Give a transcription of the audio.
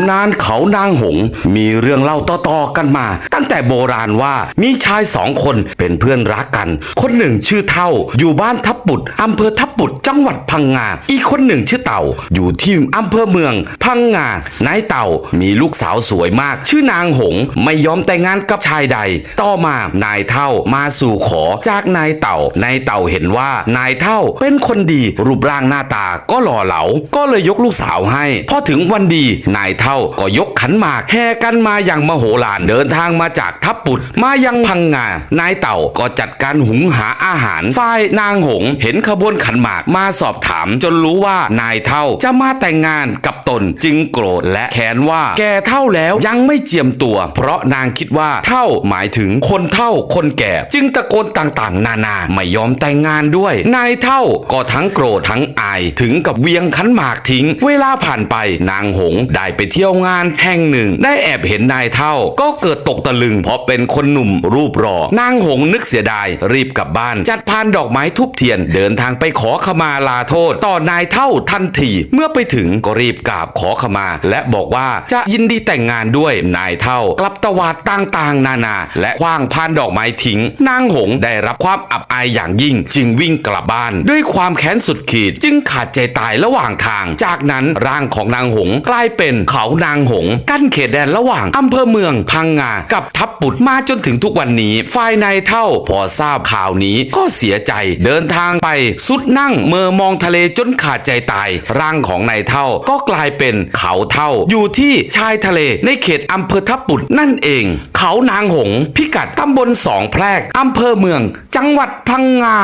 ำนานเขานางหง มีเรื่องเล่าต่อๆกันมา ตั้งแต่โบราณว่ามีชายสองคนเป็นเพื่อนรักกัน คนหนึ่งชื่อเท่าอยู่บ้านทับปุดอำเภอทับปุดจังหวัดพังงา อีกคนหนึ่งชื่อเต่า อยู่ที่อำเภอเมือง พังงานายเต่ามีลูกสาวสวยมาก ชื่อนางหงไม่ยอมแต่งงานกับชายใด ต่อมานายเท่ามาสู่ขอจากนายเต่านายเต่าเห็นว่านายเท่าเป็นคนดีรูปร่างหน้าตาก็หล่อเหลา ก็เลยยกลูกสาวให้ พอถึงวันดีนายเท่า ก็ยกขันหมากแห่กันมาอย่างมโหฬารเดินทางมาจากทับปุดมายังพังงานายเต่าก็จัดการหุงหาอาหารฝ่ายนางหง เห็นขบวนขันหมากมาสอบถาม จนรู้ว่านายเท่าจะมาแต่งงานกับตนจึงโกรธและแค้นว่า แกเท่าแล้วยังไม่เจียมตัว เพราะนางคิดว่าเท่าหมายถึงคนเท่าคนแก่ จึงตะโกนต่างๆ นานาไม่ยอมแต่งงานด้วย นายเท่าก็ทั้งโกรธทั้งอายถึงกับเวียงขันหมากทิ้ง เวลาผ่านไปนางหงได้ไปเที่ยวงานแห่งหนึ่ง ได้แอบเห็นนายเท่า ก็เกิดตกตะลึง เพราะเป็นคนหนุ่มรูปหล่อนางหงนึกเสียดาย รีบกลับบ้าน จัดพานดอกไม้ทุบเทียน เดินทางไปขอขมาลาโทษ ต่อนายเท่าทันทีเมื่อไปถึงก็รีบกราบขอขมา และบอกว่าจะยินดีแต่งงานด้วยนายเท่ากลับตวาดต่างๆ นานา และคว้างพานดอกไม้ทิ้ง นางหงได้รับความอับอายอย่างยิ่ง จึงวิ่งกลับบ้าน ด้วยความแค้นสุดขีด จึงขาดใจตายระหว่างทาง จากนั้นร่างของนางหงกลายเป็นข่าเขานางหง กั้นเขตแดนระหว่างอำเภอเมืองพังงากับทับปุดมาจนถึงทุกวันนี้ฝ่ายนายเท่าพอทราบข่าวนี้ก็เสียใจเดินทางไปสุดนั่งเมอมองทะเลจนขาดใจตาย ร่างของนายเท่าก็กลายเป็นเขาเท่า อยู่ที่ชายทะเลในเขตอำเภอทับปุดนั่นเอง เขานางหง พิกัดตำบลสองแพรกอำเภอเมือง จังหวัดพังงา